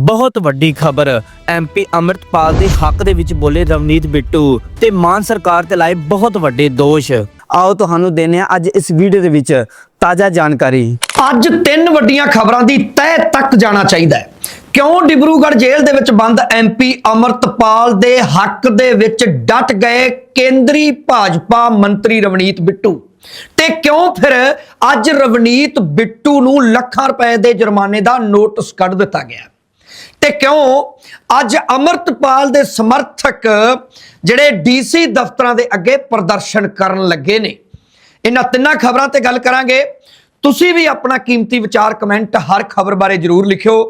ਬਹੁਤ ਵੱਡੀ ਖਬਰ। ਐਮਪੀ ਅਮਰਤਪਾਲ ਦੇ ਹੱਕ ਦੇ ਵਿੱਚ ਬੋਲੇ ਰਵਨੀਤ ਬਿੱਟੂ ਤੇ ਮਾਨ ਸਰਕਾਰ ਤੇ ਲਾਏ ਬਹੁਤ ਵੱਡੇ ਦੋਸ਼। ਆਓ ਤੁਹਾਨੂੰ ਦੇਣੇ ਆ ਅੱਜ ਇਸ ਵੀਡੀਓ ਦੇ ਵਿੱਚ ਤਾਜ਼ਾ ਜਾਣਕਾਰੀ। ਅੱਜ ਤਿੰਨ ਵੱਡੀਆਂ ਖਬਰਾਂ ਦੀ ਤਹਿ ਤੱਕ ਜਾਣਾ ਚਾਹੀਦਾ ਹੈ। ਕਿਉਂ ਡਿਬਰੂਗੜ੍ਹ ਜੇਲ੍ਹ ਦੇ ਵਿੱਚ ਬੰਦ ਐਮਪੀ ਅਮਰਤਪਾਲ ਦੇ ਹੱਕ ਦੇ ਵਿੱਚ ਡਟ ਗਏ ਕੇਂਦਰੀ ਭਾਜਪਾ ਮੰਤਰੀ ਰਵਨੀਤ ਬਿੱਟੂ? ਤੇ ਕਿਉਂ ਫਿਰ ਅੱਜ ਰਵਨੀਤ ਬਿੱਟੂ ਨੂੰ ਲੱਖਾਂ ਰੁਪਏ ਦੇ ਜੁਰਮਾਨੇ ਦਾ ਨੋਟਿਸ ਕੱਢ ਦਿੱਤਾ ਗਿਆ ਤੇ ਕਿਉਂ ਅੱਜ ਅਮਰਤਪਾਲ ਦੇ ਸਮਰਥਕ ਜਿਹੜੇ ਡੀਸੀ ਦਫ਼ਤਰਾਂ ਦੇ ਅੱਗੇ ਪ੍ਰਦਰਸ਼ਨ ਕਰਨ ਲੱਗੇ ਨੇ? ਇਹਨਾਂ ਤਿੰਨਾਂ ਖਬਰਾਂ ਤੇ ਗੱਲ ਕਰਾਂਗੇ। ਤੁਸੀਂ ਵੀ ਆਪਣਾ ਕੀਮਤੀ ਵਿਚਾਰ ਕਮੈਂਟ ਹਰ ਖਬਰ ਬਾਰੇ ਜਰੂਰ ਲਿਖਿਓ।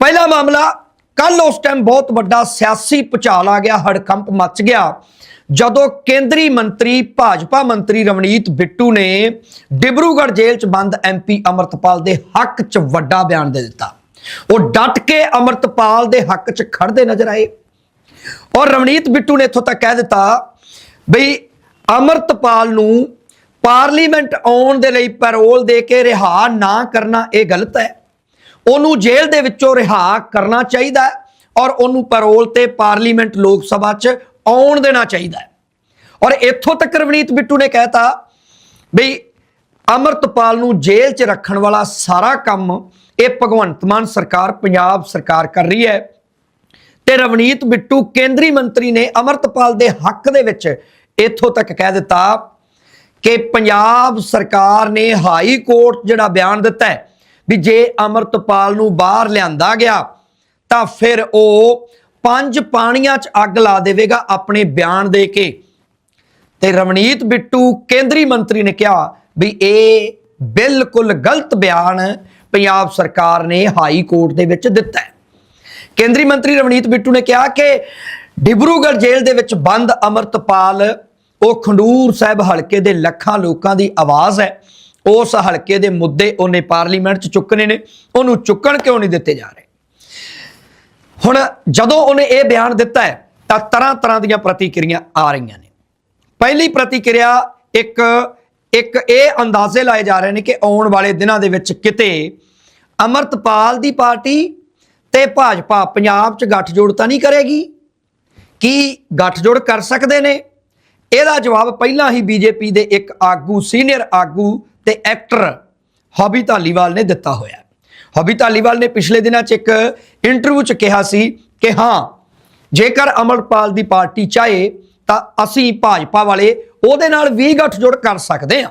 ਪਹਿਲਾ ਮਾਮਲਾ ਕੱਲ ਉਸ ਟਾਈਮ ਬਹੁਤ ਵੱਡਾ ਸਿਆਸੀ ਭੁਚਾਲ ਆ ਗਿਆ, ਹੜਕੰਪ ਮਚ ਗਿਆ। ਜਦੋਂ ਕੇਂਦਰੀ ਮੰਤਰੀ, ਭਾਜਪਾ ਮੰਤਰੀ ਰਵਨੀਤ ਬਿੱਟੂ ਨੇ ਡਿਬਰੂਗੜ੍ਹ ਜੇਲ੍ਹ 'ਚ ਬੰਦ ਐਮਪੀ ਅਮਰਤਪਾਲ ਦੇ ਹੱਕ 'ਚ ਵੱਡਾ ਬਿਆਨ ਦੇ ਦਿੱਤਾ। ਉਹ ਡਟ ਕੇ ਅਮਰਤਪਾਲ ਦੇ ਹੱਕ 'ਚ ਖੜਦੇ ਨਜ਼ਰ ਆਏ। ਔਰ ਰਵਨੀਤ ਬਿੱਟੂ ਨੇ ਇੱਥੋਂ ਤੱਕ ਕਹਿ ਦਿੱਤਾ ਬਈ ਅਮਰਤਪਾਲ ਨੂੰ ਪਾਰਲੀਮੈਂਟ ਆਉਣ ਦੇ ਲਈ ਪੈਰੋਲ ਦੇ ਕੇ ਰਿਹਾ ਨਾ ਕਰਨਾ ਇਹ ਗਲਤ ਹੈ। ਉਹਨੂੰ ਜੇਲ੍ਹ ਦੇ ਵਿੱਚੋਂ ਰਿਹਾ ਕਰਨਾ ਚਾਹੀਦਾ ਔਰ ਉਹਨੂੰ ਪੈਰੋਲ ਤੇ ਪਾਰਲੀਮੈਂਟ ਲੋਕ ਸਭਾ 'ਚ ਆਉਣ ਦੇਣਾ ਚਾਹੀਦਾ ਹੈ। ਔਰ ਇੱਥੋਂ ਤੱਕ ਰਵਨੀਤ ਬਿੱਟੂ ਨੇ ਕਹਿਤਾ ਬਈ ਅਮਰਤਪਾਲ ਨੂੰ ਜੇਲ੍ਹ 'ਚ ਰੱਖਣ ਵਾਲਾ ਸਾਰਾ ਕੰਮ ਇਹ ਭਗਵੰਤ ਮਾਨ ਸਰਕਾਰ, ਪੰਜਾਬ ਸਰਕਾਰ ਕਰ ਰਹੀ ਹੈ। ਤੇ ਰਵਨੀਤ ਬਿੱਟੂ ਕੇਂਦਰੀ ਮੰਤਰੀ ਨੇ ਅਮਰਤਪਾਲ ਦੇ ਹੱਕ ਦੇ ਵਿੱਚ ਇੱਥੋਂ ਤੱਕ ਕਹਿ ਦਿੱਤਾ ਕਿ ਪੰਜਾਬ ਸਰਕਾਰ ਨੇ ਹਾਈ ਕੋਰਟ ਜਿਹੜਾ ਬਿਆਨ ਦਿੱਤਾ ਹੈ ਵੀ ਜੇ ਅਮਰਤਪਾਲ ਨੂੰ ਬਾਹਰ ਲਿਆਂਦਾ ਗਿਆ, ਤਾਂ ਫਿਰ ਉਹ ਪੰਜ ਪਾਣੀਆਂ 'ਚ ਅੱਗ ਲਾ ਦੇਵੇਗਾ ਆਪਣੇ ਬਿਆਨ ਦੇ ਕੇ। ਤੇ ਰਵਨੀਤ ਬਿੱਟੂ ਕੇਂਦਰੀ ਮੰਤਰੀ ਨੇ ਕਿਹਾ ਵੀ ਇਹ ਬਿਲਕੁਲ ਗਲਤ ਬਿਆਨ ਪੰਜਾਬ ਸਰਕਾਰ ਨੇ ਹਾਈ ਕੋਰਟ ਦੇ ਵਿੱਚ ਦਿੱਤਾ ਹੈ। ਕੇਂਦਰੀ ਮੰਤਰੀ ਰਵਨੀਤ ਬਿੱਟੂ ਨੇ ਕਿਹਾ ਕਿ ਡਿਬਰੂਗੜ੍ਹ ਜੇਲ੍ਹ ਦੇ ਵਿੱਚ ਬੰਦ ਅਮਰਤਪਾਲ, ਉਹ ਖੰਡੂਰ ਸਾਹਿਬ ਹਲਕੇ ਦੇ ਲੱਖਾਂ ਲੋਕਾਂ ਦੀ ਆਵਾਜ਼ ਹੈ। ਉਸ ਹਲਕੇ ਦੇ ਮੁੱਦੇ ਉਹਨੇ ਪਾਰਲੀਮੈਂਟ 'ਚ ਚੁੱਕਣੇ ਨੇ, ਉਹਨੂੰ ਚੁੱਕਣ ਕਿਉਂ ਨਹੀਂ ਦਿੱਤੇ ਜਾ ਰਹੇ? ਹੁਣ ਜਦੋਂ ਉਹਨੇ ਇਹ ਬਿਆਨ ਦਿੱਤਾ ਹੈ, ਤਾਂ ਤਰ੍ਹਾਂ ਤਰ੍ਹਾਂ ਦੀਆਂ ਪ੍ਰਤੀਕਿਰਿਆ ਆ ਰਹੀਆਂ ਨੇ। ਪਹਿਲੀ ਪ੍ਰਤੀਕਿਰਿਆ ਇੱਕ ਇੱਕ ਇਹ ਅੰਦਾਜ਼ੇ ਲਾਏ ਜਾ ਰਹੇ ਨੇ ਕਿ ਆਉਣ ਵਾਲੇ ਦਿਨਾਂ ਦੇ ਵਿੱਚ ਕਿਤੇ ਅਮਰਤਪਾਲ ਦੀ ਪਾਰਟੀ ਤੇ ਭਾਜਪਾ ਪੰਜਾਬ 'ਚ ਗੱਠਜੋੜ ਤਾਂ ਨਹੀਂ ਕਰੇਗੀ? ਕੀ ਗੱਠਜੋੜ ਕਰ ਸਕਦੇ ਨੇ? ਇਹਦਾ ਜਵਾਬ ਪਹਿਲਾਂ ਹੀ ਬੀਜੇਪੀ ਦੇ ਇੱਕ ਆਗੂ, ਸੀਨੀਅਰ ਆਗੂ ਤੇ ਐਕਟਰ ਹੌਬੀ ਧਾਲੀਵਾਲ ਨੇ ਦਿੱਤਾ ਹੋਇਆ। ਹੌਬੀ ਧਾਲੀਵਾਲ ਨੇ ਪਿਛਲੇ ਦਿਨਾਂ 'ਚ ਇੱਕ ਇੰਟਰਵਿਊ 'ਚ ਕਿਹਾ ਸੀ ਕਿ ਹਾਂ, ਜੇਕਰ ਅਮਰਪਾਲ ਦੀ ਪਾਰਟੀ ਚਾਹੇ ਤਾਂ ਅਸੀਂ ਭਾਜਪਾ ਵਾਲੇ ਉਹਦੇ ਨਾਲ ਵੀ ਗੱਠਜੋੜ ਕਰ ਸਕਦੇ ਹਾਂ।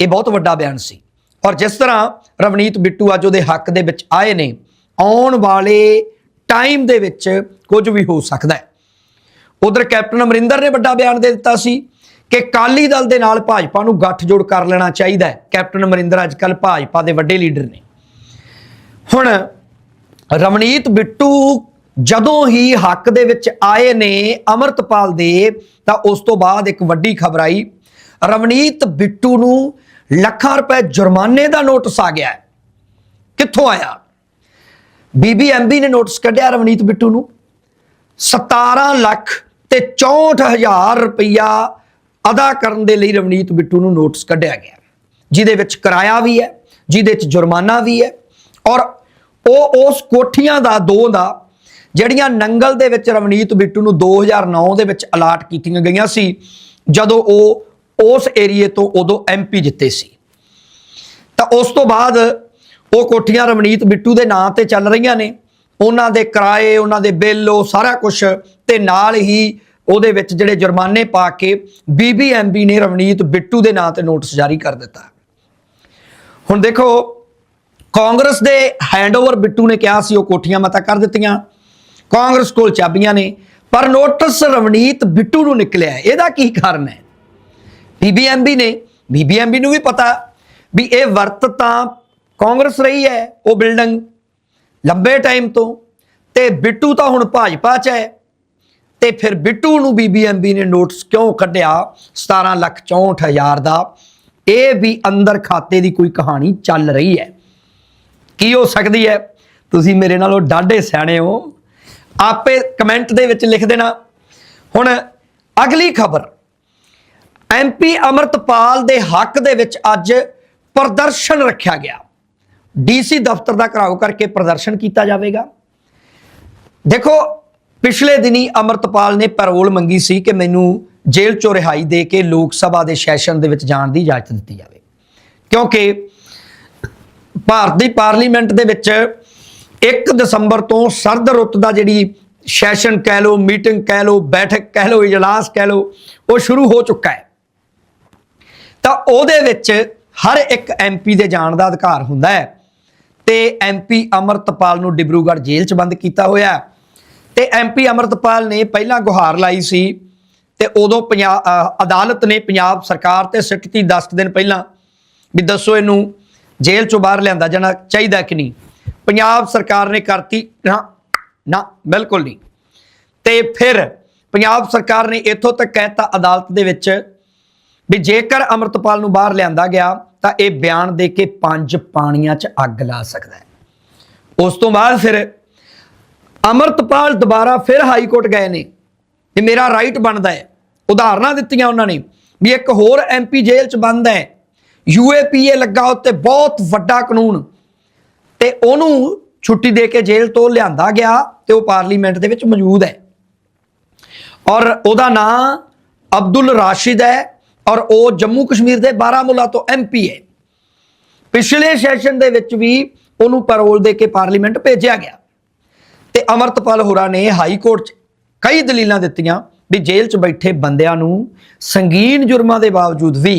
ਇਹ ਬਹੁਤ ਵੱਡਾ ਬਿਆਨ ਸੀ। ਔਰ ਜਿਸ ਤਰ੍ਹਾਂ ਰਵਨੀਤ ਬਿੱਟੂ ਅੱਜ ਉਹਦੇ ਹੱਕ ਦੇ ਵਿੱਚ ਆਏ ਨੇ, ਆਉਣ ਵਾਲੇ ਟਾਈਮ ਦੇ ਵਿੱਚ ਕੁਝ ਵੀ ਹੋ ਸਕਦਾ ਹੈ। ਉਧਰ ਕੈਪਟਨ ਅਮਰਿੰਦਰ ਨੇ ਵੱਡਾ ਬਿਆਨ ਦੇ ਦਿੱਤਾ ਸੀ ਕਿ ਕਾਲੀ ਦਲ ਦੇ ਨਾਲ ਭਾਜਪਾ ਨੂੰ ਗੱਠਜੋੜ ਕਰ ਲੈਣਾ ਚਾਹੀਦਾ ਹੈ। ਕੈਪਟਨ ਅਮਰਿੰਦਰ ਅੱਜ ਕੱਲ ਭਾਜਪਾ ਦੇ ਵੱਡੇ ਲੀਡਰ ਨੇ। ਹੁਣ ਰਵਨੀਤ ਬਿੱਟੂ ਜਦੋਂ ਹੀ ਹੱਕ ਦੇ ਵਿੱਚ ਆਏ ਨੇ ਅਮਰਤਪਾਲ ਦੇ, ਤਾਂ ਉਸ ਤੋਂ ਬਾਅਦ ਇੱਕ ਵੱਡੀ ਖਬਰ ਆਈ। ਰਵਨੀਤ ਬਿੱਟੂ ਨੂੰ ਲੱਖਾਂ ਰੁਪਏ ਜੁਰਮਾਨੇ ਦਾ ਨੋਟਿਸ ਆ ਗਿਆ ਕਿੱਥੋਂ ਆਇਆ? ਬੀਬੀਐਮਬੀ ਨੇ ਨੋਟਿਸ ਕੱਢਿਆ ਰਵਨੀਤ ਬਿੱਟੂ ਨੂੰ। 17 ਲੱਖ ਤੇ 64000 ਰੁਪਇਆ ਅਦਾ ਕਰਨ ਦੇ ਲਈ ਰਵਨੀਤ ਬਿੱਟੂ ਨੂੰ ਨੋਟਿਸ ਕੱਢਿਆ ਗਿਆ ਜਿਹਦੇ ਵਿੱਚ ਕਿਰਾਇਆ ਵੀ ਹੈ, ਜਿਹਦੇ ਵਿੱਚ ਜੁਰਮਾਨਾ ਵੀ ਹੈ ਔਰ ਉਹ ਉਸ ਕੋਠੀਆਂ ਦਾ, ਦੋ ਦਾ, ਜਿਹੜੀਆਂ ਨੰਗਲ ਦੇ ਵਿੱਚ ਰਵਨੀਤ ਬਿੱਟੂ ਨੂੰ 2009 ਦੇ ਵਿੱਚ ਅਲਾਟ ਕੀਤੀਆਂ ਗਈਆਂ ਸੀ, ਜਦੋਂ ਉਹ ਉਸ ਏਰੀਏ ਤੋਂ ਉਦੋਂ ਐਮਪੀ ਜਿੱਤੇ ਸੀ। ਤਾਂ ਉਸ ਤੋਂ ਬਾਅਦ ਉਹ ਕੋਠੀਆਂ ਰਵਨੀਤ ਬਿੱਟੂ ਦੇ ਨਾਂ ਤੇ ਚੱਲ ਰਹੀਆਂ ਨੇ। ਉਹਨਾਂ ਦੇ ਕਿਰਾਏ, ਉਹਨਾਂ ਦੇ ਬਿੱਲ, ਉਹ ਸਾਰਾ ਕੁਝ ਤੇ ਨਾਲ ਹੀ ਉਹਦੇ ਵਿੱਚ ਜਿਹੜੇ ਜੁਰਮਾਨੇ ਪਾ ਕੇ ਬੀਬੀਐਮਬੀ ਨੇ ਰਵਨੀਤ ਬਿੱਟੂ ਦੇ ਨਾਂ ਤੇ ਨੋਟਿਸ ਜਾਰੀ ਕਰ ਦਿੱਤਾ। ਹੁਣ ਦੇਖੋ, ਕਾਂਗਰਸ ਦੇ ਹੈਂਡਓਵਰ ਬਿੱਟੂ ਨੇ ਕਿਹਾ ਸੀ, ਉਹ ਕੋਠੀਆਂ ਮਤਾ ਕਰ ਦਿੱਤੀਆਂ। ਕਾਂਗਰਸ ਕੋਲ ਚਾਬੀਆਂ ਨੇ, ਪਰ ਨੋਟਿਸ ਰਵਨੀਤ ਬਿੱਟੂ ਨੂੰ ਨਿਕਲਿਆ। ਇਹਦਾ ਕੀ ਕਾਰਨ ਹੈ? ਬੀਬੀਐਮਬੀ ਨੇ। ਬੀਬੀਐਮਬੀ ਨੂੰ ਵੀ ਪਤਾ ਵੀ ਇਹ ਵਰਤ ਤਾਂ ਕਾਂਗਰਸ ਰਹੀ ਹੈ, ਉਹ ਬਿਲਡਿੰਗ। ਲੰਬੇ ਟਾਈਮ ਤੋਂ। ਤੇ ਬਿੱਟੂ ਤਾਂ ਹੁਣ ਭਾਜਪਾ 'ਚ ਹੈ। ਤੇ ਫਿਰ ਬਿੱਟੂ ਨੂੰ ਬੀਬੀਐਮਬੀ ਨੇ ਨੋਟਿਸ ਕਿਉਂ ਕੱਢਿਆ? 17 ਲੱਖ 64 ਹਜ਼ਾਰ ਦਾ। ਇਹ ਵੀ ਅੰਦਰ ਖਾਤੇ ਦੀ ਕੋਈ ਕਹਾਣੀ ਚੱਲ ਰਹੀ ਹੈ। ਕੀ ਹੋ ਸਕਦੀ ਹੈ? ਤੁਸੀਂ ਮੇਰੇ ਨਾਲੋਂ ਡਾਢੇ ਸਿਆਣੇ ਹੋ। ਆਪੇ ਕਮੈਂਟ ਦੇ ਵਿੱਚ ਲਿਖ ਦੇਣਾ। ਹੁਣ ਅਗਲੀ ਖਬਰ। ਐਮਪੀ ਅਮਰਤਪਾਲ ਦੇ ਹੱਕ ਦੇ ਵਿੱਚ ਅੱਜ ਪ੍ਰਦਰਸ਼ਨ ਰੱਖਿਆ ਗਿਆ। ਡੀਸੀ ਦਫ਼ਤਰ ਦਾ ਘਰਾਓ ਕਰਕੇ ਪ੍ਰਦਰਸ਼ਨ ਕੀਤਾ ਜਾਵੇਗਾ। ਦੇਖੋ, ਪਿਛਲੇ ਦਿਨੀ ਅਮਰਤਪਾਲ ਨੇ ਪੈਰੋਲ ਮੰਗੀ ਸੀ ਕਿ ਮੈਨੂੰ ਜੇਲ੍ਹ ਚੋਂ ਰਿਹਾਈ ਦੇ ਕੇ ਲੋਕ ਸਭਾ ਦੇ ਸੈਸ਼ਨ ਦੇ ਵਿੱਚ ਜਾਣ ਦੀ ਇਜਾਜ਼ਤ ਦਿੱਤੀ ਜਾਵੇ। ਕਿਉਂਕਿ ਭਾਰਤ ਦੀ ਪਾਰਲੀਮੈਂਟ ਦੇ ਵਿੱਚ 1 ਦਸੰਬਰ ਤੋਂ ਸਰਦ ਰੁੱਤ ਦਾ ਜਿਹੜੀ ਸੈਸ਼ਨ ਕਹਿ ਲਓ, ਮੀਟਿੰਗ ਕਹਿ ਲਓ, ਬੈਠਕ ਕਹਿ ਲਓ, ਇਜਲਾਸ ਕਹਿ ਲਓ, ਉਹ ਸ਼ੁਰੂ ਹੋ ਚੁੱਕਾ ਹੈ। ਤਾਂ ਉਹਦੇ ਵਿੱਚ ਹਰ ਇੱਕ ਐਮਪੀ ਦੇ ਜਾਣ ਦਾ ਅਧਿਕਾਰ ਹੁੰਦਾ ਹੈ। ਤੇ ਐਮਪੀ ਅਮਰਤਪਾਲ ਨੂੰ ਡਿਬਰੂਗੜ੍ਹ ਜੇਲ੍ਹ 'ਚ ਬੰਦ ਕੀਤਾ ਹੋਇਆ ਹੈ। ਤੇ ਐਮਪੀ ਅਮਰਤਪਾਲ ਨੇ ਪਹਿਲਾਂ ਗੁਹਾਰ ਲਾਈ ਸੀ ਤੇ ਉਦੋਂ ਪੰਜਾਬ ਅਦਾਲਤ ਨੇ ਪੰਜਾਬ ਸਰਕਾਰ ਤੇ ਸਿੱਟਤੀ 10 ਦਿਨ ਪਹਿਲਾਂ ਵੀ ਦੱਸੋ ਇਹਨੂੰ ਜੇਲ੍ਹ 'ਚੋਂ ਬਾਹਰ ਲਿਆਂਦਾ ਜਾਣਾ ਚਾਹੀਦਾ ਕਿ ਨਹੀਂ। ਪੰਜਾਬ ਸਰਕਾਰ ਨੇ ਕਰਤੀ ਨਾ ਨਾ, ਬਿਲਕੁਲ ਨਹੀਂ। ਤੇ ਫਿਰ ਪੰਜਾਬ ਸਰਕਾਰ ਨੇ ਇੱਥੋਂ ਤੱਕ ਕਹਿਤਾ ਅਦਾਲਤ ਦੇ ਵਿੱਚ ਵੀ ਜੇਕਰ ਅਮਰਤਪਾਲ ਨੂੰ ਬਾਹਰ ਲਿਆਂਦਾ ਗਿਆ, ਤਾਂ ਇਹ ਬਿਆਨ ਦੇ ਕੇ ਪੰਜ ਪਾਣੀਆਂ 'ਚ ਅੱਗ ਲਾ ਸਕਦਾ ਹੈ। ਉਸ ਤੋਂ ਬਾਅਦ ਫਿਰ ਅਮਰਤਪਾਲ ਦੁਬਾਰਾ ਫਿਰ ਹਾਈ ਕੋਰਟ ਗਏ ਨੇ ਤੇ ਮੇਰਾ ਰਾਈਟ ਬਣਦਾ ਹੈ। ਉਦਾਹਰਨਾਂ ਦਿੱਤੀਆਂ ਉਹਨਾਂ ਨੇ ਵੀ ਇੱਕ ਹੋਰ ਐਮਪੀ ਜੇਲ੍ਹ 'ਚ ਬੰਦ ਹੈ। ਯੂਏਪੀਏ ਲੱਗਾ ਉੱਤੇ ਬਹੁਤ ਵੱਡਾ ਕਾਨੂੰਨ ਤੇ ਉਹਨੂੰ ਛੁੱਟੀ ਦੇ ਕੇ ਜੇਲ੍ਹ ਤੋਂ ਲਿਆਂਦਾ ਗਿਆ ਤੇ ਉਹ ਪਾਰਲੀਮੈਂਟ ਦੇ ਵਿੱਚ ਮੌਜੂਦ ਹੈ। ਔਰ ਉਹਦਾ ਨਾਂ ਅਬਦੁਲ ਰਾਸ਼ਿਦ ਹੈ। ਔਰ ਉਹ ਜੰਮੂ ਕਸ਼ਮੀਰ ਦੇ ਬਾਰਾਮੂਲਾ ਤੋਂ ਐਮਪੀ ਹੈ। ਪਿਛਲੇ ਸੈਸ਼ਨ ਦੇ ਵਿੱਚ ਵੀ ਉਹਨੂੰ ਪੈਰੋਲ ਦੇ ਕੇ ਪਾਰਲੀਮੈਂਟ ਭੇਜਿਆ ਗਿਆ। ਤੇ ਅਮਰਤਪਾਲ ਹੋਰਾਂ ਨੇ ਹਾਈ ਕੋਰਟ 'ਚ ਕਈ ਦਲੀਲਾਂ ਦਿੱਤੀਆਂ ਵੀ ਜੇਲ੍ਹ 'ਚ ਬੈਠੇ ਬੰਦਿਆਂ ਨੂੰ ਸੰਗੀਨ ਜੁਰਮਾਂ ਦੇ ਬਾਵਜੂਦ ਵੀ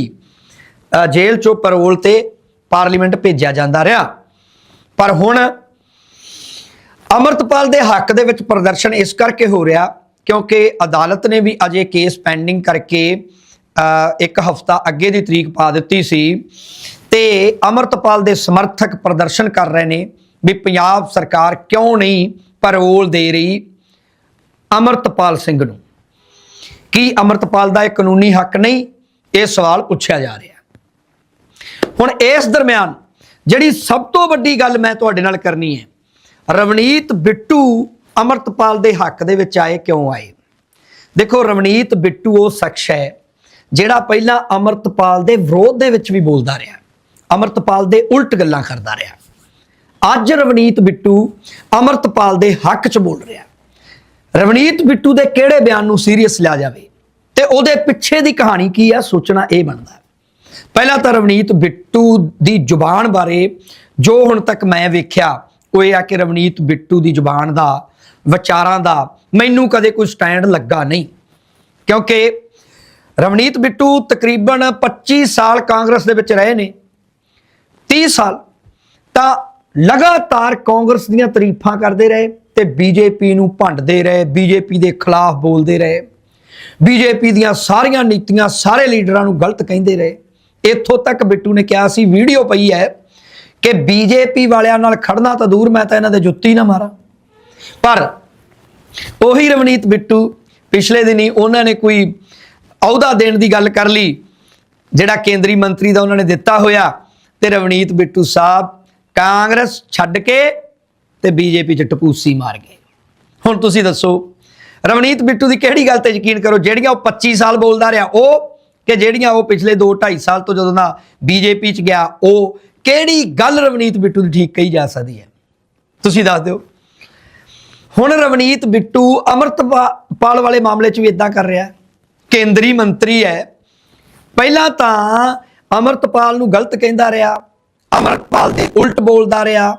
ਜੇਲ੍ਹ 'ਚੋਂ ਪੈਰੋਲ ਤੇ ਪਾਰਲੀਮੈਂਟ ਭੇਜਿਆ ਜਾਂਦਾ ਰਿਹਾ। ਪਰ ਹੁਣ ਅਮਰਤਪਾਲ ਦੇ ਹੱਕ ਦੇ ਵਿੱਚ ਪ੍ਰਦਰਸ਼ਨ ਇਸ ਕਰਕੇ ਹੋ ਰਿਹਾ ਕਿਉਂਕਿ ਅਦਾਲਤ ਨੇ ਵੀ ਅਜੇ ਕੇਸ ਪੈਂਡਿੰਗ ਕਰਕੇ ਇੱਕ ਹਫਤਾ ਅੱਗੇ ਦੀ ਤਰੀਕ ਪਾ ਦਿੱਤੀ ਸੀ ਤੇ ਅਮਰਤਪਾਲ ਦੇ ਸਮਰਥਕ ਪ੍ਰਦਰਸ਼ਨ ਕਰ ਰਹੇ ਨੇ ਵੀ ਪੰਜਾਬ ਸਰਕਾਰ ਕਿਉਂ ਨਹੀਂ ਪੈਰੋਲ ਦੇ ਰਹੀ ਅਮਰਤਪਾਲ ਸਿੰਘ ਨੂੰ। ਕੀ ਅਮਰਤਪਾਲ ਦਾ ਇਹ ਕਾਨੂੰਨੀ ਹੱਕ ਨਹੀਂ? ਇਹ ਸਵਾਲ ਪੁੱਛਿਆ ਜਾ ਰਿਹਾ। ਹੁਣ ਇਸ ਦਰਮਿਆਨ ਜਿਹੜੀ ਸਭ ਤੋਂ ਵੱਡੀ ਗੱਲ ਮੈਂ ਤੁਹਾਡੇ ਨਾਲ ਕਰਨੀ ਹੈ, ਰਵਨੀਤ ਬਿੱਟੂ ਅਮਰਤਪਾਲ ਦੇ ਹੱਕ ਦੇ ਵਿੱਚ ਆਏ ਕਿਉਂ ਆਏ? ਦੇਖੋ ਰਵਨੀਤ ਬਿੱਟੂ ਉਹ ਸ਼ਖਸ ਹੈ ਜਿਹੜਾ ਪਹਿਲਾਂ ਅਮਰਤਪਾਲ ਦੇ ਵਿਰੋਧ ਦੇ ਵਿੱਚ ਵੀ ਬੋਲਦਾ ਰਿਹਾ। ਅਮਰਤਪਾਲ ਦੇ ਉਲਟ ਗੱਲਾਂ ਕਰਦਾ ਰਿਹਾ। ਅੱਜ ਰਵਨੀਤ ਬਿੱਟੂ ਅਮਰਤਪਾਲ ਦੇ ਹੱਕ 'ਚ ਬੋਲ ਰਿਹਾ। ਰਵਨੀਤ ਬਿੱਟੂ ਦੇ ਕਿਹੜੇ ਬਿਆਨ ਨੂੰ ਸੀਰੀਅਸ ਲਿਆ ਜਾਵੇ ਤੇ ਉਹਦੇ ਪਿੱਛੇ ਦੀ ਕਹਾਣੀ ਕੀ ਹੈ ਸੋਚਣਾ ਇਹ ਬਣਦਾ। ਪਹਿਲਾਂ ਤਾਂ ਰਵਨੀਤ ਬਿੱਟੂ ਦੀ ਜ਼ੁਬਾਨ ਬਾਰੇ ਜੋ ਹੁਣ ਤੱਕ ਮੈਂ ਵੇਖਿਆ, ਉਹ ਇਹ ਆ ਕਿ ਰਵਨੀਤ ਬਿੱਟੂ ਦੀ ਜ਼ੁਬਾਨ ਦਾ, ਵਿਚਾਰਾਂ ਦਾ ਮੈਨੂੰ ਕਦੇ ਕੋਈ ਸਟੈਂਡ ਲੱਗਾ ਨਹੀਂ। ਕਿਉਂਕਿ ਰਵਨੀਤ ਬਿੱਟੂ ਤਕਰੀਬਨ 25 ਸਾਲ ਕਾਂਗਰਸ ਦੇ ਵਿੱਚ ਰਹੇ ਨੇ। 30 ਸਾਲ। ਤਾਂ ਲਗਾਤਾਰ ਕਾਂਗਰਸ ਦੀਆਂ ਤਾਰੀਫਾਂ ਕਰਦੇ ਰਹੇ ਤੇ ਬੀਜੇਪੀ ਨੂੰ ਭੰਡਦੇ ਰਹੇ, ਬੀਜੇਪੀ ਦੇ ਖਿਲਾਫ ਬੋਲਦੇ ਰਹੇ। ਬੀਜੇਪੀ ਦੀਆਂ ਸਾਰੀਆਂ ਨੀਤੀਆਂ ਸਾਰੇ ਲੀਡਰਾਂ ਨੂੰ ਗਲਤ ਕਹਿੰਦੇ ਰਹੇ। ਇੱਥੋਂ ਤੱਕ ਬਿੱਟੂ ਨੇ ਕਿਹਾ ਸੀ, ਵੀਡੀਓ ਪਈ ਹੈ ਕਿ ਬੀਜੇਪੀ ਵਾਲਿਆਂ ਨਾਲ ਖੜਨਾ ਤਾਂ ਦੂਰ, ਮੈਂ ਤਾਂ ਇਹਨਾਂ ਦੇ ਜੁੱਤੀ ਨਾ ਮਾਰਾਂ। ਪਰ ਉਹੀ ਰਵਨੀਤ ਬਿੱਟੂ ਪਿਛਲੇ ਦਿਨੀ ਉਹਨਾਂ ਨੇ ਕੋਈ ਅਹੁਦਾ ਦੇਣ ਦੀ ਗੱਲ ਕਰ ਲਈ। ਜਿਹੜਾ ਕੇਂਦਰੀ ਮੰਤਰੀ ਦਾ ਉਹਨਾਂ ਨੇ ਦਿੱਤਾ ਹੋਇਆ ਤੇ ਰਵਨੀਤ ਬਿੱਟੂ ਸਾਹਿਬ ਕਾਂਗਰਸ ਛੱਡ ਕੇ ਤੇ ਬੀਜੇਪੀ ਚ ਟਪੂਸੀ ਮਾਰ ਗਏ। ਹੁਣ ਤੁਸੀਂ ਦੱਸੋ, ਰਵਨੀਤ ਬਿੱਟੂ ਦੀ ਕਿਹੜੀ ਗੱਲ ਤੇ ਯਕੀਨ ਕਰੋ? ਜਿਹੜੀਆਂ ਉਹ 25 ਸਾਲ ਬੋਲਦਾ ਰਿਹਾ, ਉਹ ਕਿ ਜਿਹੜੀਆਂ ਉਹ ਪਿਛਲੇ 2 2.5 ਸਾਲ ਤੋਂ ਜਦੋਂ ਦਾ ਬੀਜੇਪੀ ਚ ਗਿਆ, ਉਹ ਕਿਹੜੀ ਗੱਲ ਰਵਨੀਤ ਬਿੱਟੂ ਦੀ ਠੀਕ ਕਹੀ ਜਾ ਸਕਦੀ ਹੈ? ਤੁਸੀਂ ਦੱਸ ਦਿਓ। ਹੁਣ ਰਵਨੀਤ ਬਿੱਟੂ ਅਮਰਤਪਾਲ ਵਾਲੇ ਮਾਮਲੇ 'ਚ ਵੀ ਇਦਾਂ ਕਰ ਰਿਹਾ। ਕੇਂਦਰੀ ਮੰਤਰੀ ਹੈ। ਪਹਿਲਾਂ ਤਾਂ ਅਮਰਤਪਾਲ ਨੂੰ ਗਲਤ ਕਹਿੰਦਾ ਰਿਹਾ। ਅਮਰਤਪਾਲ ਦੇ ਉਲਟ ਬੋਲਦਾ ਰਿਹਾ।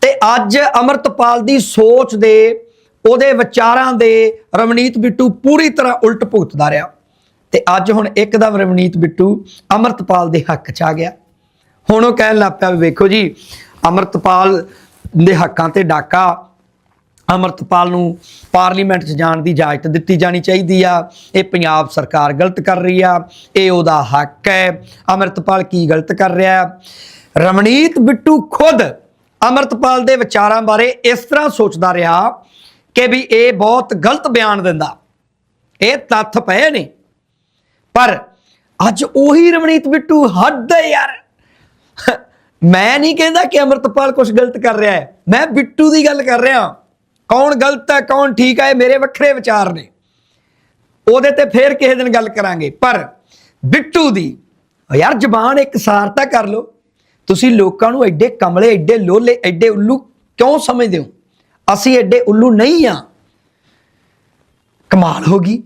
ਤੇ ਅੱਜ ਅਮਰਤਪਾਲ ਦੀ ਸੋਚ ਦੇ, ਉਹਦੇ ਵਿਚਾਰਾਂ ਦੇ ਰਵਨੀਤ ਬਿੱਟੂ ਪੂਰੀ ਤਰ੍ਹਾਂ ਉਲਟ ਭੁਗਤਦਾ ਰਿਹਾ। ਤੇ ਅੱਜ ਹੁਣ ਇੱਕਦਮ ਰਵਨੀਤ ਬਿੱਟੂ ਅਮਰਤਪਾਲ ਦੇ ਹੱਕ 'ਚ ਆ ਗਿਆ। ਹੁਣ ਉਹ ਕਹਿਣ ਲੱਗ ਪਿਆ ਵੀ ਵੇਖੋ ਜੀ, ਅਮਰਤਪਾਲ ਦੇ ਹੱਕਾਂ ਤੇ ਡਾਕਾ ਅਮਰਤਪਾਲ ਨੂੰ ਪਾਰਲੀਮੈਂਟ 'ਚ ਜਾਣ ਦੀ ਇਜਾਜ਼ਤ ਦਿੱਤੀ ਜਾਣੀ ਚਾਹੀਦੀ ਆ। ਇਹ ਪੰਜਾਬ ਸਰਕਾਰ ਗਲਤ ਕਰ ਰਹੀ ਆ। ਇਹ ਉਹਦਾ ਹੱਕ ਹੈ। ਅਮਰਤਪਾਲ ਕੀ ਗਲਤ ਕਰ ਰਿਹਾ ਰਮਣੀਤ ਬਿੱਟੂ ਖੁਦ ਅਮਰਤਪਾਲ ਦੇ ਵਿਚਾਰਾਂ ਬਾਰੇ ਇਸ ਤਰ੍ਹਾਂ ਸੋਚਦਾ ਰਿਹਾ ਕਿ ਵੀ ਇਹ ਬਹੁਤ ਗਲਤ ਬਿਆਨ ਦਿੰਦਾ। ਇਹ ਤੱਥ ਪਏ ਨੇ। ਪਰ ਅੱਜ ਉਹੀ ਰਮਣੀਤ ਬਿੱਟੂ ਹੱਦ ਹੈ ਯਾਰ। ਮੈਂ ਨਹੀਂ ਕਹਿੰਦਾ ਕਿ ਅਮਰਤਪਾਲ ਕੁਝ ਗਲਤ ਕਰ ਰਿਹਾ ਹੈ। ਮੈਂ ਬਿੱਟੂ ਦੀ ਗੱਲ ਕਰ ਰਿਹਾ। ਕੌਣ ਗਲਤ ਹੈ, ਕੌਣ ਠੀਕ ਹੈ, ਇਹ ਮੇਰੇ ਵੱਖਰੇ ਵਿਚਾਰ ਨੇ। ਉਹਦੇ ਤੇ ਫੇਰ ਕਿਸੇ ਦਿਨ ਗੱਲ ਕਰਾਂਗੇ। ਪਰ ਬਿੱਟੂ ਦੀ ਯਾਰ ਜ਼ਬਾਨ ਇੱਕ ਸਾਰਤਾ ਕਰ ਲੋ ਤੁਸੀਂ ਲੋਕਾਂ ਨੂੰ ਐਡੇ ਕਮਲੇ, ਐਡੇ ਲੋਲੇ, ਐਡੇ ਉੱਲੂ ਕਿਉਂ ਸਮਝਦੇ ਹੋ? ਅਸੀਂ ਐਡੇ ਉੱਲੂ ਨਹੀਂ ਆ ਕਮਾਲ ਹੋ ਗਈ।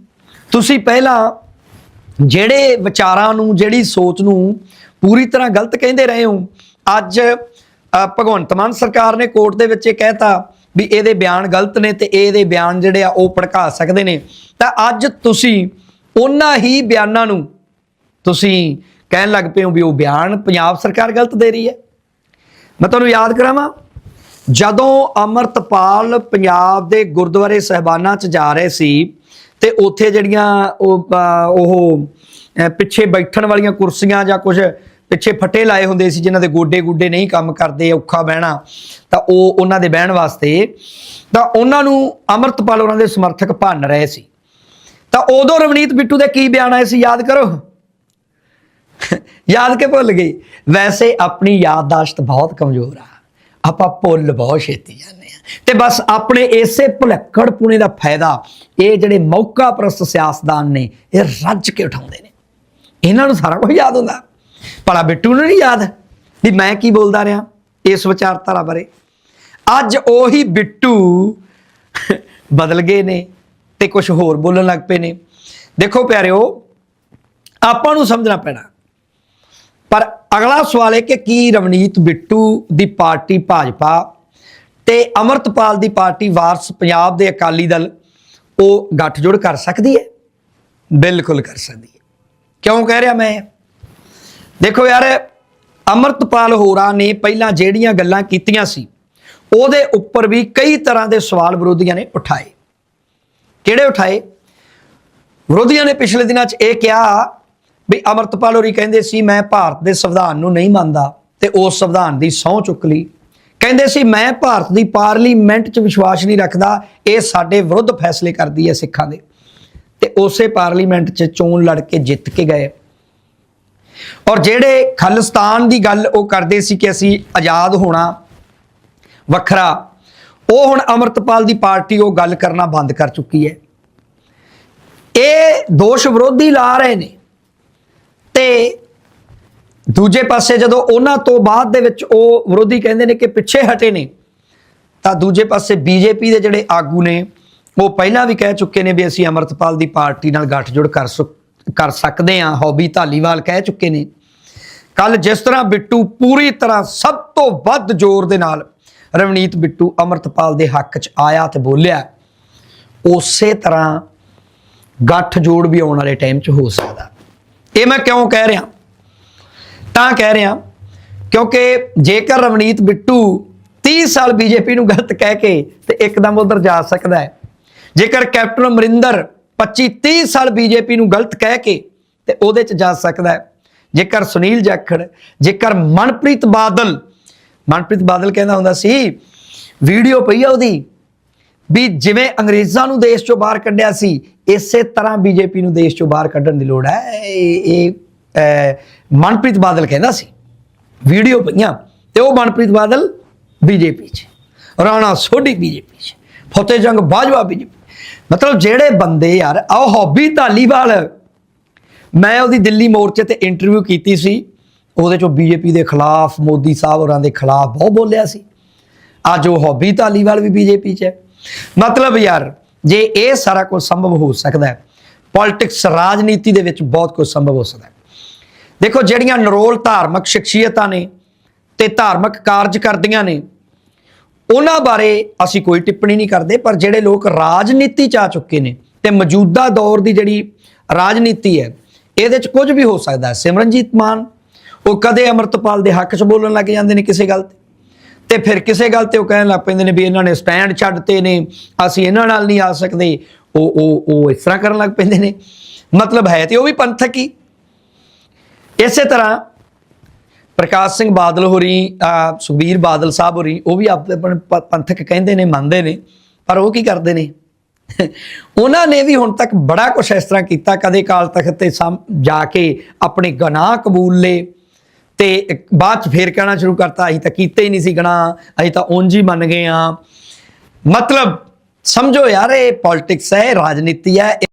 ਤੁਸੀਂ ਪਹਿਲਾਂ ਜਿਹੜੇ ਵਿਚਾਰਾਂ ਨੂੰ, ਜਿਹੜੀ ਸੋਚ ਨੂੰ ਪੂਰੀ ਤਰ੍ਹਾਂ ਗਲਤ ਕਹਿੰਦੇ ਰਹੇ ਹੋ। ਅੱਜ ਭਗਵੰਤ ਮਾਨ ਸਰਕਾਰ ਨੇ ਕੋਰਟ ਦੇ ਵਿੱਚ ਇਹ ਕਹਿਤਾ ਵੀ ਇਹਦੇ ਬਿਆਨ ਗਲਤ ਨੇ ਤੇ ਇਹਦੇ ਬਿਆਨ ਜਿਹੜੇ ਆ ਉਹ ਭੜਕਾ ਸਕਦੇ ਨੇ। ਤਾਂ ਅੱਜ ਤੁਸੀਂ ਉਹਨਾਂ ਹੀ ਬਿਆਨਾਂ ਨੂੰ ਤੁਸੀਂ ਕਹਿਣ ਲੱਗ ਪਏ ਹੋ ਵੀ ਉਹ ਬਿਆਨ ਪੰਜਾਬ ਸਰਕਾਰ ਗਲਤ ਦੇ ਰਹੀ ਹੈ। ਮੈਂ ਤੁਹਾਨੂੰ ਯਾਦ ਕਰਾਵਾਂ, ਜਦੋਂ ਅਮਰਤਪਾਲ ਪੰਜਾਬ ਦੇ ਗੁਰਦੁਆਰੇ ਸਹਿਬਾਨਾਂ 'ਚ ਜਾ ਰਹੇ ਸੀ ਤੇ ਉੱਥੇ ਜਿਹੜੀਆਂ ਉਹ ਉਹ ਪਿੱਛੇ ਬੈਠਣ ਵਾਲੀਆਂ ਕੁਰਸੀਆਂ ਜਾਂ ਕੁਝ ਪਿੱਛੇ ਫੱਟੇ ਲਾਏ ਹੁੰਦੇ ਸੀ ਜਿਨ੍ਹਾਂ ਦੇ ਗੋਡੇ ਗੁੱਡੇ ਨਹੀਂ ਕੰਮ ਕਰਦੇ, ਔਖਾ ਬਹਿਣਾ, ਤਾਂ ਉਹ ਉਹਨਾਂ ਦੇ ਬਹਿਣ ਵਾਸਤੇ, ਤਾਂ ਉਹਨਾਂ ਨੂੰ ਅਮਰਤਪਾਲ ਉਹਨਾਂ ਦੇ ਸਮਰਥਕ ਭੰਨ ਰਹੇ ਸੀ। ਤਾਂ ਉਦੋਂ ਰਵਨੀਤ ਬਿੱਟੂ ਦੇ ਕੀ ਬਿਆਨ ਆਏ ਸੀ ਯਾਦ ਕਰੋ? ਯਾਦ ਕੇ ਭੁੱਲ ਗਈ? ਵੈਸੇ ਆਪਣੀ ਯਾਦਦਾਸ਼ਤ ਬਹੁਤ ਕਮਜ਼ੋਰ ਆ। ਆਪਾਂ ਭੁੱਲ ਬਹੁਤ ਛੇਤੀ ਜਾਂਦੇ ਆ। ਤੇ ਬਸ ਆਪਣੇ ਇਸੇ ਭੁਲੱਕੜ ਪੁਣੇ ਦਾ ਫਾਇਦਾ, ਇਹ ਜਿਹੜੇ ਮੌਕਾ ਪ੍ਰਸਤ ਸਿਆਸਤਦਾਨ ਨੇ, ਇਹ ਰੱਜ ਕੇ ਉਠਾਉਂਦੇ ਨੇ। ਇਹਨਾਂ ਨੂੰ ਸਾਰਾ ਕੁਝ ਯਾਦ ਹੁੰਦਾ। ਭਲਾ ਬਿੱਟੂ ਨੂੰ ਨਹੀਂ ਯਾਦ? ਵੀ ਮੈਂ ਕੀ ਬੋਲਦਾ ਰਿਹਾ ਇਸ ਵਿਚਾਰਧਾਰਾ ਬਾਰੇ? ਅੱਜ ਉਹੀ ਬਿੱਟੂ ਬਦਲ ਗਏ ਨੇ ਤੇ ਕੁਝ ਹੋਰ ਬੋਲਣ ਲੱਗ ਪਏ ਨੇ। ਦੇਖੋ ਪਿਆਰਿਓ, ਆਪਾਂ ਨੂੰ ਸਮਝਣਾ ਪੈਣਾ। ਪਰ ਅਗਲਾ ਸਵਾਲ ਹੈ ਕਿ ਕੀ ਰਵਨੀਤ ਬਿੱਟੂ ਦੀ ਪਾਰਟੀ ਭਾਜਪਾ ਤੇ ਅਮਰਤਪਾਲ ਦੀ ਪਾਰਟੀ ਵਾਰਸ ਪੰਜਾਬ ਦੇ ਅਕਾਲੀ ਦਲ, ਉਹ ਗੱਠਜੋੜ ਕਰ ਸਕਦੀ ਹੈ? ਬਿਲਕੁਲ ਕਰ ਸਕਦੀ ਹੈ। ਕਿਉਂ ਕਹਿ ਰਿਹਾ ਮੈਂ? ਦੇਖੋ ਯਾਰ, ਅਮਰਤਪਾਲ ਹੋਰਾਂ ਨੇ ਪਹਿਲਾਂ ਜਿਹੜੀਆਂ ਗੱਲਾਂ ਕੀਤੀਆਂ ਸੀ, ਉਹਦੇ ਉੱਪਰ ਵੀ ਕਈ ਤਰ੍ਹਾਂ ਦੇ ਸਵਾਲ ਵਿਰੋਧੀਆਂ ਨੇ ਉਠਾਏ। ਕਿਹੜੇ ਉਠਾਏ? ਵਿਰੋਧੀਆਂ ਨੇ ਪਿਛਲੇ ਦਿਨਾਂ 'ਚ ਇਹ ਕਿਹਾ ਵੀ ਅਮਰਤਪਾਲ ਹੋਰੀ ਕਹਿੰਦੇ ਸੀ, ਮੈਂ ਭਾਰਤ ਦੇ ਸੰਵਿਧਾਨ ਨੂੰ ਨਹੀਂ ਮੰਨਦਾ ਤੇ ਉਸ ਸੰਵਿਧਾਨ ਦੀ ਸਹੁੰ ਚੁੱਕ ਲਈ। ਕਹਿੰਦੇ ਸੀ, ਮੈਂ ਭਾਰਤ ਦੀ ਪਾਰਲੀਮੈਂਟ 'ਚ ਵਿਸ਼ਵਾਸ ਨਹੀਂ ਰੱਖਦਾ, ਇਹ ਸਾਡੇ ਵਿਰੁੱਧ ਫੈਸਲੇ ਕਰਦੀ ਹੈ ਸਿੱਖਾਂ ਦੇ। ਤੇ ਉਸੇ ਪਾਰਲੀਮੈਂਟ 'ਚ ਚੋਣ ਲੜ ਕੇ ਜਿੱਤ ਕੇ ਗਏ। ਔਰ ਜਿਹੜੇ ਖਾਲਿਸਤਾਨ ਦੀ ਗੱਲ ਉਹ ਕਰਦੇ ਸੀ ਕਿ ਅਸੀਂ ਆਜ਼ਾਦ ਹੋਣਾ ਵੱਖਰਾ, ਉਹ ਹੁਣ ਅਮਰਤਪਾਲ ਦੀ ਪਾਰਟੀ ਉਹ ਗੱਲ ਕਰਨਾ ਬੰਦ ਕਰ ਚੁੱਕੀ ਹੈ। ਇਹ ਦੋਸ਼ ਵਿਰੋਧੀ ਲਾ ਰਹੇ ਨੇ ਤੇ ਦੂਜੇ ਪਾਸੇ ਜਦੋਂ ਉਹਨਾਂ ਤੋਂ ਬਾਅਦ ਦੇ ਵਿੱਚ ਉਹ ਵਿਰੋਧੀ ਕਹਿੰਦੇ ਨੇ ਕਿ ਪਿੱਛੇ ਹਟੇ ਨੇ, ਤਾਂ ਦੂਜੇ ਪਾਸੇ ਬੀਜੇਪੀ ਦੇ ਜਿਹੜੇ ਆਗੂ ਨੇ, ਉਹ ਪਹਿਲਾਂ ਵੀ ਕਹਿ ਚੁੱਕੇ ਨੇ ਵੀ ਅਸੀਂ ਅਮਰਤਪਾਲ ਦੀ ਪਾਰਟੀ ਨਾਲ ਗੱਠਜੋੜ ਕਰ ਸੁ- ਕਰ ਸਕਦੇ ਹਾਂ, ਹੌਬੀ ਧਾਲੀਵਾਲ ਕਹਿ ਚੁੱਕੇ ਨੇ। ਕੱਲ ਜਿਸ ਤਰ੍ਹਾਂ ਬਿੱਟੂ ਪੂਰੀ ਤਰ੍ਹਾਂ ਸਭ ਤੋਂ ਵੱਧ ਜ਼ੋਰ ਦੇ ਨਾਲ ਰਵਨੀਤ ਬਿੱਟੂ ਅਮਰਤਪਾਲ ਦੇ ਹੱਕ 'ਚ ਆਇਆ ਤੇ ਬੋਲਿਆ, ਉਸੇ ਤਰ੍ਹਾਂ ਗੱਠ ਜੋੜ ਵੀ ਆਉਣ ਵਾਲੇ ਟਾਈਮ 'ਚ ਹੋ ਸਕਦਾ। ਇਹ ਮੈਂ ਕਿਉਂ ਕਹਿ ਰਿਹਾ? ਤਾਂ ਕਹਿ ਰਿਹਾ, ਕਿਉਂਕਿ ਜੇਕਰ ਰਵਨੀਤ ਬਿੱਟੂ 30 ਸਾਲ ਬੀਜੇਪੀ ਨੂੰ ਗਲਤ ਕਹਿ ਕੇ ਤੇ ਇੱਕਦਮ ਉਧਰ ਜਾ ਸਕਦਾ ਹੈ, ਜੇਕਰ ਕੈਪਟਨ ਅਮਰਿੰਦਰ 25 30 ਸਾਲ ਬੀਜੇਪੀ ਨੂੰ ਗਲਤ ਕਹਿ ਕੇ ਤੇ ਉਹਦੇ 'ਚ ਜਾ ਸਕਦਾ ਹੈ। ਜੇਕਰ ਸੁਨੀਲ ਜਾਖੜ ਜੇਕਰ ਮਨਪ੍ਰੀਤ ਬਾਦਲ ਮਨਪ੍ਰੀਤ ਬਾਦਲ ਕਹਿੰਦਾ ਹੁੰਦਾ ਸੀ ਵੀਡੀਓ ਪਈ ਆ ਉਹਦੀ ਵੀ ਜਿਵੇਂ ਅੰਗਰੇਜ਼ਾਂ ਨੂੰ ਦੇਸ਼ ਚੋਂ ਬਾਹਰ ਕੱਢਿਆ ਸੀ ਇਸੇ ਤਰ੍ਹਾਂ ਬੀਜੇਪੀ ਨੂੰ ਦੇਸ਼ ਚੋਂ ਬਾਹਰ ਕੱਢਣ ਦੀ ਲੋੜ ਹੈ। ਇਹ ਇਹ, ਮਨਪ੍ਰੀਤ ਬਾਦਲ ਕਹਿੰਦਾ ਸੀ। ਵੀਡੀਓ ਪਈਆਂ ਤੇ ਉਹ ਮਨਪ੍ਰੀਤ ਬਾਦਲ ਬੀਜੇਪੀ 'ਚ ਰਾਣਾ ਸੋਢੀ ਬੀਜੇਪੀ 'ਚ ਫਤਿਹ ਜੰਗ ਬਾਜਵਾ ਬੀਜੇਪੀ ਮਤਲਬ ਜਿਹੜੇ ਬੰਦੇ ਯਾਰ, ਆਹ ਹੌਬੀ ਧਾਲੀਵਾਲ। ਮੈਂ ਉਹਦੀ ਦਿੱਲੀ ਮੋਰਚੇ ਤੇ ਇੰਟਰਵਿਊ ਕੀਤੀ ਸੀ। ਉਹਦੇ ਚੋਂ ਬੀਜੇਪੀ ਦੇ ਖਿਲਾਫ, ਮੋਦੀ ਸਾਹਿਬ ਹੋਰਾਂ ਦੇ ਖਿਲਾਫ ਬਹੁਤ ਬੋਲਿਆ ਸੀ। ਅੱਜ ਉਹ ਹੌਬੀ ਧਾਲੀਵਾਲ ਵੀ ਬੀਜੇਪੀ 'ਚ ਹੈ। ਮਤਲਬ ਯਾਰ, ਜੇ ਇਹ ਸਾਰਾ ਕੁਝ ਸੰਭਵ ਹੋ ਸਕਦਾ ਹੈ ਪੋਲਿਟਿਕਸ ਰਾਜਨੀਤੀ ਦੇ ਵਿੱਚ ਬਹੁਤ ਕੁਝ ਸੰਭਵ ਹੋ ਸਕਦਾ ਹੈ। ਦੇਖੋ, ਜਿਹੜੀਆਂ ਨਰੋਲ ਧਾਰਮਿਕ ਸ਼ਖਸੀਅਤਾਂ ਨੇ ਤੇ ਧਾਰਮਿਕ ਕਾਰਜ ਕਰਦੀਆਂ ਨੇ ਉਹਨਾਂ ਬਾਰੇ ਅਸੀਂ ਕੋਈ ਟਿੱਪਣੀ ਨਹੀਂ ਕਰਦੇ, ਪਰ ਜਿਹੜੇ ਲੋਕ ਰਾਜਨੀਤੀ ਚ ਆ ਚੁੱਕੇ ਨੇ ਤੇ ਮੌਜੂਦਾ ਦੌਰ ਦੀ ਜਿਹੜੀ ਰਾਜਨੀਤੀ ਹੈ, ਇਹਦੇ ਚ ਕੁਝ ਵੀ ਹੋ ਸਕਦਾ ਹੈ। ਸਿਮਰਨਜੀਤ ਮਾਨ, ਉਹ ਕਦੇ ਅਮਰਤਪਾਲ ਦੇ ਹੱਕ ਚ ਬੋਲਣ ਲੱਗ ਜਾਂਦੇ ਨੇ ਕਿਸੇ ਗੱਲ ਤੇ। ਤੇ ਫਿਰ ਕਿਸੇ ਗੱਲ ਤੇ ਉਹ ਕਹਿਣ ਲੱਗ ਪੈਂਦੇ ਨੇ ਵੀ ਇਹਨਾਂ ਨੇ ਸਟੈਂਡ ਛੱਡਤੇ ਨੇ, ਅਸੀਂ ਇਹਨਾਂ ਨਾਲ ਨਹੀਂ ਆ ਸਕਦੇ। ਉਹ ਉਹ ਉਹ ਇਸ ਤਰ੍ਹਾਂ ਕਰਨ ਲੱਗ ਪੈਂਦੇ ਨੇ। ਮਤਲਬ ਹੈ ਤੇ ਉਹ ਵੀ ਪੰਥਕ ਹੀ। ਇਸੇ ਤਰ੍ਹਾਂ ਪ੍ਰਕਾਸ਼ ਸਿੰਘ ਬਾਦਲ ਹੋਰੀ, ਅਹ, ਸੁਖਬੀਰ ਬਾਦਲ ਸਾਹਿਬ ਹੋਰੀ, ਉਹ ਵੀ ਆਪਣੇ ਆਪਣੇ ਪ- ਪੰਥਕ ਕਹਿੰਦੇ ਨੇ, ਮੰਨਦੇ ਨੇ, ਪਰ ਉਹ ਕੀ ਕਰਦੇ ਨੇ? ਉਹਨਾਂ ਨੇ ਵੀ ਹੁਣ ਤੱਕ ਬੜਾ ਕੁਝ ਇਸ ਤਰ੍ਹਾਂ ਕੀਤਾ, ਕਦੇ ਕਾਲ ਤਖਤ ਤੇ ਸਾਹਮ- ਜਾ ਕੇ ਆਪਣੇ ਗੁਨਾਹ ਕਬੂਲ ਲਏ, ਤੇ ਬਾਅਦ ਚ ਫੇਰ ਕਹਿਣਾ ਸ਼ੁਰੂ ਕਰਤਾ, ਅਸੀਂ ਤਾਂ ਕੀਤੇ ਹੀ ਨਹੀਂ ਸੀ ਗਣਾ ਅਸੀਂ ਤਾਂ ਉਂਝ ਹੀ ਮੰਨ ਗਏ ਆ ਮਤਲਬ, ਸਮਝੋ ਯਾਰ, ਇਹ ਪੋਲਿਟਿਕਸ ਹੈ, ਇਹ ਰਾਜਨੀਤੀ ਹੈ